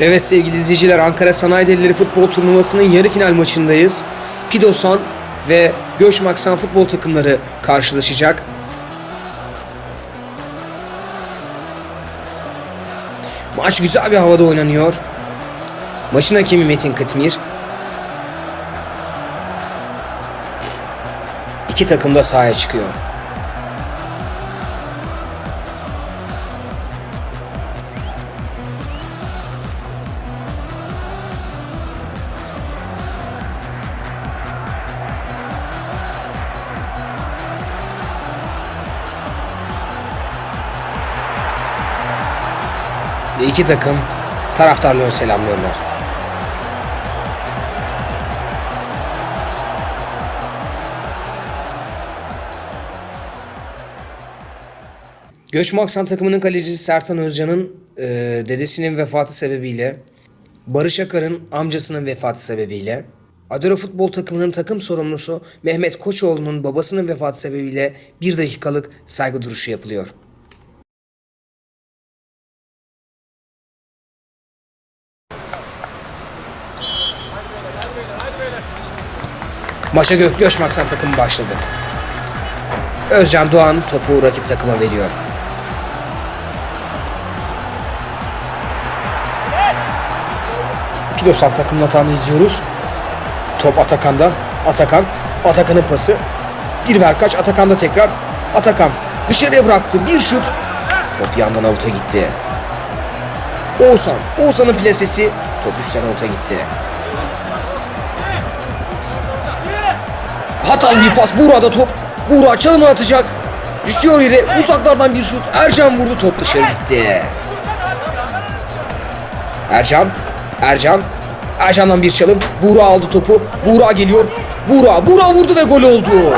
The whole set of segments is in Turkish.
Evet sevgili izleyiciler Ankara Sanayi Delileri Futbol Turnuvası'nın yarı final maçındayız. Pidosan ve Göçmaksan futbol takımları karşılaşacak. Maç güzel bir havada oynanıyor. Maçın hakemi Metin Kıtmir. İki takım da sahaya çıkıyor. Ve iki takım taraftarlarını selamlıyorlar. Göçmaksan takımının kalecisi Sertan Özcan'ın e, dedesinin vefatı sebebiyle, Barış Akar'ın amcasının vefatı sebebiyle, Adero futbol takımının takım sorumlusu Mehmet Koçoğlu'nun babasının vefatı sebebiyle bir dakikalık saygı duruşu yapılıyor. Maça Gök Göçmaksan takımı başladı. Özcan Doğan topu rakip takıma veriyor. Pidosan takımın atağını izliyoruz. Top Atakan'da. Atakan. Atakan'ın pası. Bir ver kaç. Atakan'da tekrar. Atakan dışarıya bıraktı. Bir şut. Top yandan avuta gitti. Oğuzhan. Oğuzhan'ın plasesi. Top üstten avuta gitti. Hatalı bir pas. Buğra'da top. Buğra çalımı atacak. Düşüyor yere. Uzaklardan bir şut. Ercan vurdu. Top dışarı gitti. Ercan. Ercan. Ercan'dan bir çalım. Buğra aldı topu. Buğra geliyor. Buğra. Buğra vurdu ve gol oldu.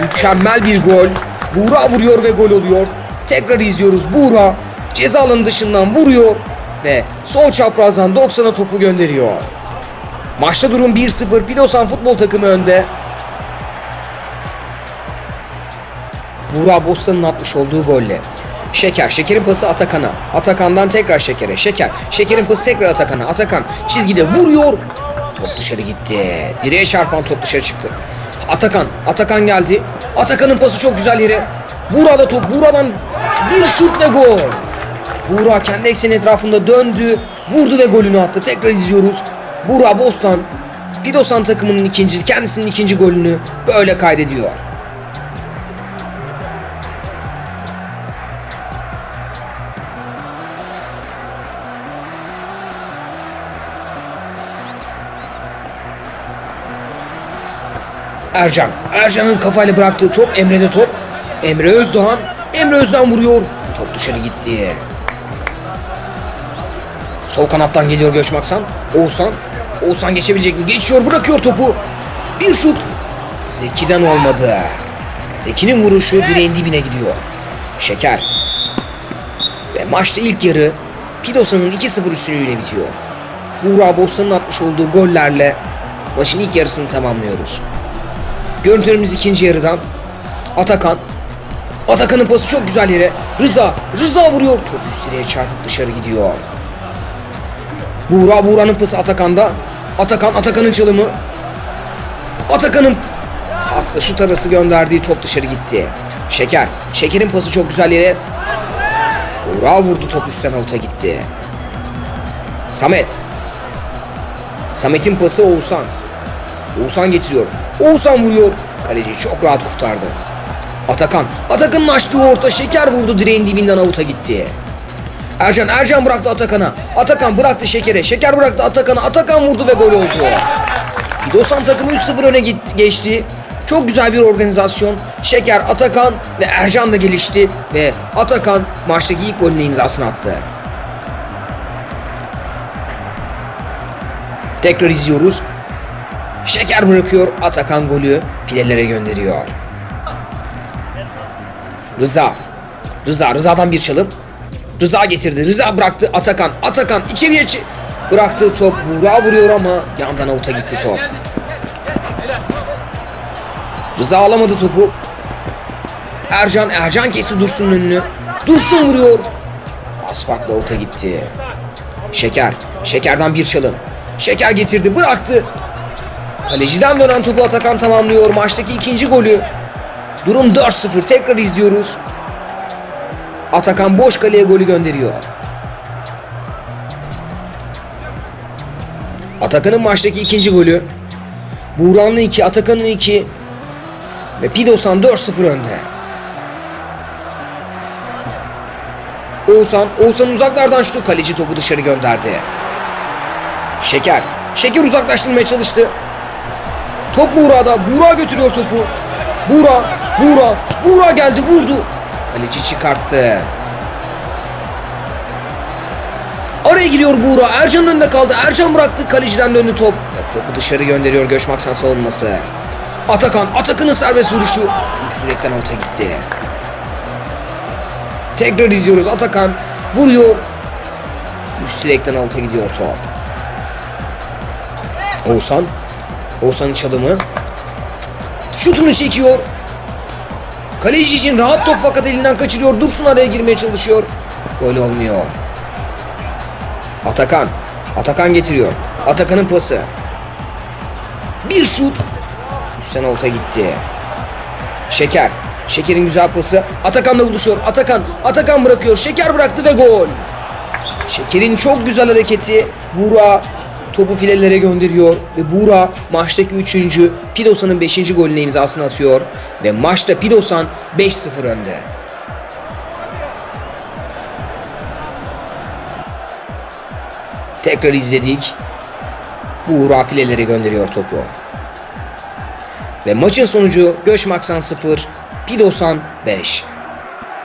Mükemmel bir gol. Buğra vuruyor ve gol oluyor. Tekrar izliyoruz. Buğra ceza dışından vuruyor ve sol çaprazdan 90'a topu gönderiyor. Maçta durum 1-0. Pidosan futbol takımı önde. Buğra Bostan'ın atmış olduğu golle. Şeker, Şeker'in pası Atakan'a. Atakan'dan tekrar Şeker'e. Şeker, Şeker'in pası tekrar Atakan'a. Atakan çizgide vuruyor. Top dışarı gitti. Direğe çarpan top dışarı çıktı. Atakan, Atakan geldi. Atakan'ın pası çok güzel yere. Buğra'da top. Buğra'dan bir şut ve gol. Buğra kendi ekseni etrafında döndü. Vurdu ve golünü attı. Tekrar izliyoruz. Buğra Bostan, Pidosan takımının ikinci, kendisinin ikinci golünü böyle kaydediyor. Ercan. Ercan'ın kafayla bıraktığı top Emre'de top. Emre Özdoğan. Emre Özdoğan vuruyor. Top dışarı gitti. Sol kanattan geliyor Göçmaksan. Oğuzhan. Oğuzhan geçebilecek mi? Geçiyor bırakıyor topu. Bir şut. Zeki'den olmadı. Zeki'nin vuruşu direğin dibine gidiyor. Şeker. Ve maçta ilk yarı Pidosa'nın 2-0 üstünlüğüyle bitiyor. Buğra Bostan'ın atmış olduğu gollerle maçın ilk yarısını tamamlıyoruz. Görüntülerimiz ikinci yarıdan. Atakan. Atakan'ın pası çok güzel yere. Rıza. Rıza vuruyor. Top üst direğe çarpıp dışarı gidiyor. Buğra. Buğra'nın pası Atakan'da. Atakan. Atakan'ın çalımı. Atakan'ın pasla şut arası gönderdiği top dışarı gitti. Şeker. Şeker'in pası çok güzel yere. Buğra vurdu top üstten avuta gitti. Samet. Samet'in pası Oğuzhan. Oğuzhan getiriyor. Oğuzhan vuruyor. Kaleci çok rahat kurtardı. Atakan. Atakan'ın açtığı orta şeker vurdu direğin dibinden avuta gitti. Ercan. Ercan bıraktı Atakan'a. Atakan bıraktı Şeker'e. Şeker bıraktı Atakan'a. Atakan vurdu ve gol oldu. Pidosan takımı 3-0 öne git- geçti. Çok güzel bir organizasyon. Şeker, Atakan ve Ercan da gelişti ve Atakan maçtaki ilk golüne imzasını attı. Tekrar izliyoruz. Şeker bırakıyor. Atakan golü filelere gönderiyor. Rıza. Rıza. Rıza'dan bir çalım. Rıza getirdi. Rıza bıraktı. Atakan. Atakan içeriye bıraktığı top. Buğra vuruyor ama yandan avuta gitti top. Rıza alamadı topu. Ercan. Ercan kesti Dursun'un önünü. Dursun vuruyor. Az farklı avuta gitti. Şeker. Şekerden bir çalım. Şeker getirdi bıraktı. Kaleciden dönen topu Atakan tamamlıyor. Maçtaki ikinci golü. Durum 4-0 tekrar izliyoruz. Atakan boş kaleye golü gönderiyor. Atakan'ın maçtaki ikinci golü. Buğra'nın 2, Atakan'ın 2 ve Pidosan 4-0 önde. Oğuzhan, Oğuzhan uzaklardan şutu kaleci topu dışarı gönderdi. Şeker, Şeker uzaklaştırmaya çalıştı. Top Buğra'da, Buğra götürüyor topu. Buğra, Buğra, Buğra geldi vurdu. Kaleci çıkarttı. Araya giriyor Buğra. Ercan'ın önünde kaldı. Ercan bıraktı. Kaleciden döndü top. Topu dışarı gönderiyor Göçmaksan savunması. Atakan. Atakan'ın serbest vuruşu. Üst direkten orta gitti. Tekrar izliyoruz. Atakan vuruyor. Üst direkten alta gidiyor top. Oğuzhan. Oğuzhan'ın çalımı. Şutunu çekiyor. Kaleci için rahat top fakat elinden kaçırıyor. Dursun araya girmeye çalışıyor. Gol olmuyor. Atakan. Atakan getiriyor. Atakan'ın pası. Bir şut. Üstten olta gitti. Şeker. Şeker'in güzel pası. Atakan'la buluşuyor. Atakan. Atakan bırakıyor. Şeker bıraktı ve gol. Şeker'in çok güzel hareketi. Buğra topu filelere gönderiyor. Ve Buğra maçtaki 3. Pidosa'nın 5. golüne imzasını atıyor. Ve maçta Pidosan 5-0 önde. Tekrar izledik. Buğra filelere gönderiyor topu. Ve maçın sonucu Göçmaksan 0, Pidosan 5.